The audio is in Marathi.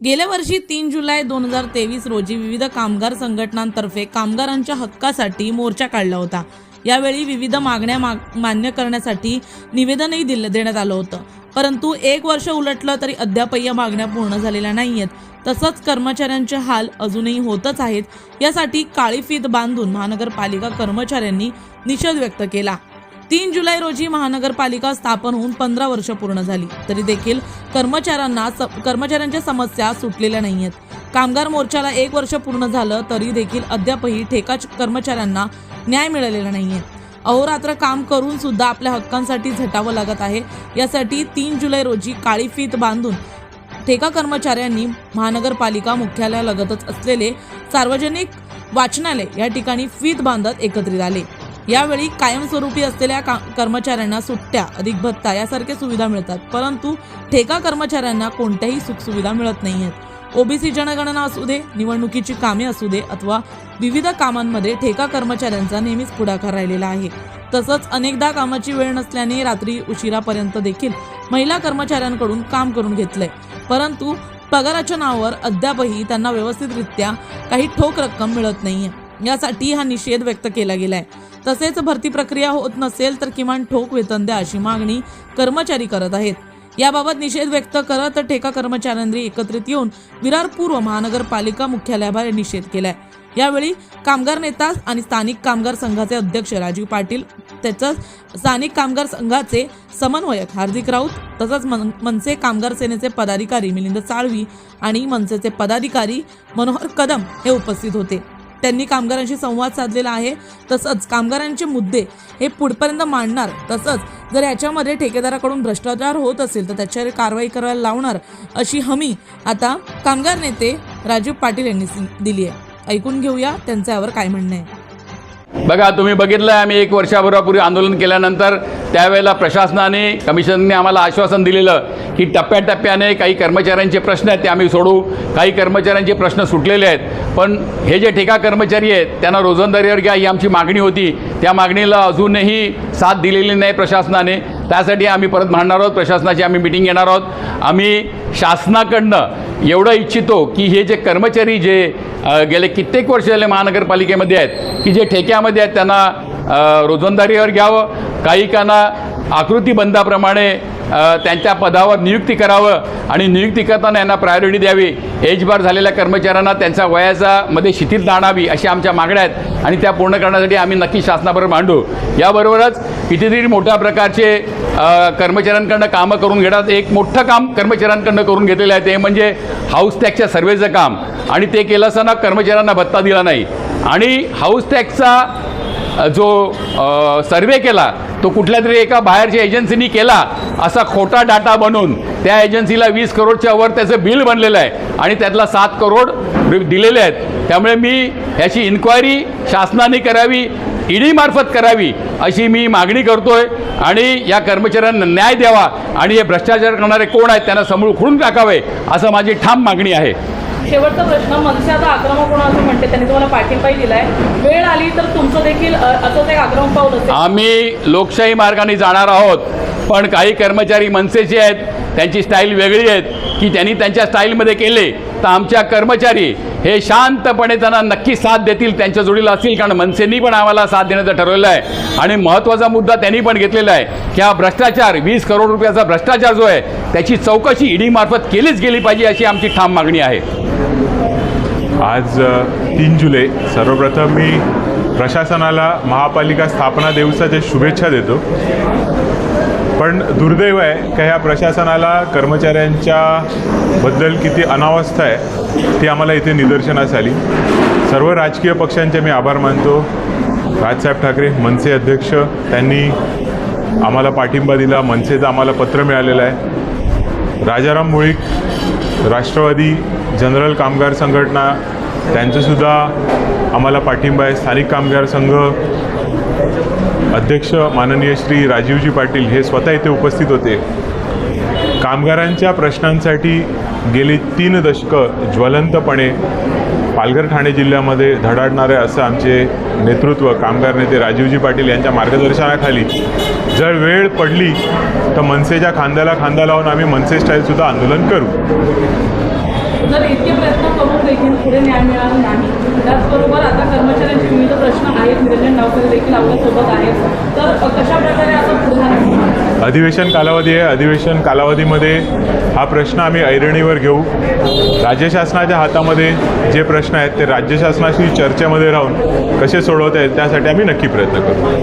गेल्या वर्षी तीन जुलै दोन हजार तेवीस रोजी विविध कामगार संघटनांतर्फे कामगारांच्या हक्कासाठी मोर्चा काढला होता. यावेळी विविध मागण्या माग मान्य करण्यासाठी निवेदनही दिलं देण्यात आलं होतं. परंतु एक वर्ष उलटलं तरी अद्यापही या मागण्या पूर्ण झालेल्या नाही आहेत तसंच कर्मचाऱ्यांचे हाल अजूनही होतच आहेत. यासाठी काळी फीत बांधून महानगरपालिका कर्मचाऱ्यांनी निषेध व्यक्त केला. तीन जुलै रोजी महानगरपालिका स्थापन होऊन पंधरा वर्ष पूर्ण झाली. तरी देखील कर्मचाऱ्यांना स- कर्मचाऱ्यांच्या समस्या सुटलेल्या नाही आहेत कामगार मोर्चाला एक वर्ष पूर्ण झालं तरी देखील अद्यापही ठेका कर्मचाऱ्यांना न्याय मिळालेला नाहीये. अहोरात्र काम करून सुद्धा आपल्या हक्कांसाठी झटावं लागत आहे. यासाठी तीन जुलै रोजी काळी फीत बांधून ठेका कर्मचाऱ्यांनी महानगरपालिका मुख्यालयालगतच असलेले सार्वजनिक वाचनालय या ठिकाणी फीत बांधत एकत्रित आले. यावेळी कायमस्वरूपी असलेल्या का कर्मचाऱ्यांना सुट्ट्या अधिक भत्ता यासारख्या सुविधा मिळतात. परंतु ठेका कर्मचाऱ्यांना कोणत्याही सुखसुविधा मिळत नाही आहेत ओबीसी जनगणना असू दे निवडणुकीची कामे असू दे अथवा विविध कामांमध्ये ठेका कर्मचाऱ्यांचा नेहमीच पुढाकार राहिलेला आहे. तसंच अनेकदा कामाची वेळ नसल्याने रात्री उशिरापर्यंत देखील महिला कर्मचाऱ्यांकडून काम करून घेतलंय. परंतु पगाराच्या नावावर अद्यापही त्यांना व्यवस्थितरित्या काही ठोक रक्कम मिळत नाहीये. यासाठी हा निषेध व्यक्त केला गेलाय. तसेच भरती प्रक्रिया होत नसेल तर किमान ठोक वेतन द्या अशी मागणी कर्मचारी करत आहेत. याबाबत निषेध व्यक्त करत ठेका कर्मचाऱ्यांनी एकत्रित येऊन विरार पूर्व महानगरपालिका मुख्यालयाबाहेर निषेध केलाय. यावेळी कामगार नेता आणि स्थानिक कामगार संघाचे अध्यक्ष राजीव पाटील त्याचंच स्थानिक कामगार संघाचे समन्वयक हार्दिक राऊत तसंच मन मनसे कामगार सेनेचे पदाधिकारी मिलिंद साळवी आणि मनसेचे पदाधिकारी मनोहर कदम हे उपस्थित होते. त्यांनी कामगारांशी संवाद साधलेला आहे. तसंच कामगारांचे मुद्दे हे पुढपर्यंत मांडणार. तसंच जर याच्यामध्ये ठेकेदाराकडून भ्रष्टाचार होत असेल तर त्याच्यावर कारवाई करायला लावणार अशी हमी आता कामगार नेते राजीव पाटील यांनी दिली आहे. ऐकून घेऊया त्यांचं यावर काय म्हणणं आहे. बघा तुम्ही बघितलं आहे आम्ही एक वर्षाभरापूर्वी आंदोलन केल्यानंतर त्यावेळेला प्रशासनाने कमिशनने आम्हाला आश्वासन दिलेलं की टप्प्याटप्प्याने काही कर्मचाऱ्यांचे प्रश्न आहेत ते आम्ही सोडू. काही कर्मचाऱ्यांचे प्रश्न सुटलेले आहेत. पण हे जे ठेका कर्मचारी आहेत त्यांना रोजंदारीवर घ्या ही आमची मागणी होती. त्या मागणीला अजूनही साथ दिलेली नाही प्रशासनाने. त्यासाठी आम्ही परत मांडणार आहोत प्रशासनाची आम्ही मिटिंग घेणार आहोत. आम्ही शासनाकडनं एवढं इच्छितो की हे जे कर्मचारी जे गेले कित्येक वर्ष झाले महानगरपालिकेमध्ये आहेत की जे ठेक्यामध्ये आहेत त्यांना रोजंदारीवर घ्यावं काही काना आकृतीबंधाप्रमाणे त्यांच्या पदावर नियुक्ती करावं आणि नियुक्ती करताना यांना प्रायोरिटी द्यावी. एजबार झालेल्या कर्मचाऱ्यांना त्यांच्या वयाचा मध्ये शिथिलता आणावी अशा आमच्या मागण्या आहेत आणि त्या पूर्ण करण्यासाठी आम्ही नक्की शासनाबरोबर मांडू याबरोबरच कितीतरी मोठ्या प्रकारचे कर्मचाऱ्यांकडनं कामं करून घेतात एक मोठं काम कर्मचाऱ्यांकडनं करून घेतलेलं आहे. ते म्हणजे हाऊस टॅक्सच्या सर्वेचं काम. आणि ते केलं असताना कर्मचाऱ्यांना भत्ता दिला नाही. आणि हाऊस टॅक्सचा जो सर्वे केला तो कुठल्या तरी एका बाहेरच्या एजन्सीनी केला असा खोटा डाटा बनवून त्या एजन्सीला वीस करोडच्या वर त्याचं बिल बनलेलं आहे आणि त्यातला सात करोड दिलेले आहेत. त्यामुळे मी याची इन्क्वायरी शासनाने करावी ईडीमार्फत करावी अशी मी मागणी करतोय आणि या कर्मचाऱ्यांना न्याय द्यावा आणि हे भ्रष्टाचार करणारे कोण आहेत त्यांना समूळ खुडून टाकावे असं माझी ठाम मागणी आहे. शेवटचा प्रश्न मनसे आता आक्रमक होणार असं म्हणते त्यांनी तुम्हाला पाठिंबाही दिलाय. वेळ आली तर तुमचं देखील असंच एक आक्रमक पाऊल असेल. आम्ही लोकशाही मार्गाने जाणार आहोत पण काही कर्मचारी मनसेचे आहेत त्यांची स्टाईल वेगळी आहेत. की त्यांनी त्यांच्या स्टाईलमध्ये केले तर आमच्या कर्मचारी हे शांतपणे त्यांना नक्की साथ देतील त्यांच्या जोडीला असतील कारण मनसेनी पण आम्हाला साथ देण्याचं ठरवलं आहे. आणि महत्त्वाचा मुद्दा त्यांनी पण घेतलेला आहे की हा भ्रष्टाचार वीस करोड रुपयाचा भ्रष्टाचार जो आहे त्याची चौकशी ईडीमार्फत केलीच गेली पाहिजे अशी आमची ठाम मागणी आहे. आज तीन जुलै. सर्वप्रथम मी प्रशासनाला महापालिका स्थापना दिवसाच्या शुभेच्छा देतो. पण दुर्दैव आहे का ह्या प्रशासनाला कर्मचाऱ्यांच्या बद्दल किती अनावस्था आहे ती आम्हाला इथे निदर्शनास आली. सर्व राजकीय पक्षांचे मी आभार मानतो. राजसाहेब ठाकरे मनसे अध्यक्ष त्यांनी आम्हाला पाठिंबा दिला मनसेचं आम्हाला पत्र मिळालेलं आहे. राजाराम मुळीक राष्ट्रवादी जनरल कामगार संघटना त्यांचंसुद्धा आम्हाला पाठिंबा आहे. स्थानिक कामगार संघ अध्यक्ष माननीय श्री राजीवजी पाटील हे स्वतः इथे उपस्थित होते. कामगारांच्या प्रश्नांसाठी गेली तीन दशकं ज्वलंतपणे पालघर ठाणे जिल्ह्यामध्ये धडाडणारे असं आमचे नेतृत्व कामगार नेते राजीवजी पाटील यांच्या मार्गदर्शनाखाली जर वेळ पडली तर मनसेच्या खांद्याला खांदा लावून आम्ही मनसे स्टाईलसुद्धा आंदोलन करू. जर इतके प्रयत्न करून देखील पुढे न्याय मिळाला नाही त्याचबरोबर आता कर्मचाऱ्यांचे विविध प्रश्न आहेत निरंजन डावकरे देखील आपल्यासोबत आहेत तर कशा प्रकारे आता पुढे अधिवेशन कालावधी आहे. अधिवेशन कालावधीमध्ये हा प्रश्न आम्ही ऐरणीवर घेऊ. राज्य शासनाच्या हातामध्ये जे प्रश्न आहेत ते राज्य शासनाशी चर्चेमध्ये राहून कसे सोडवता येईल त्यासाठी आम्ही नक्की प्रयत्न करू.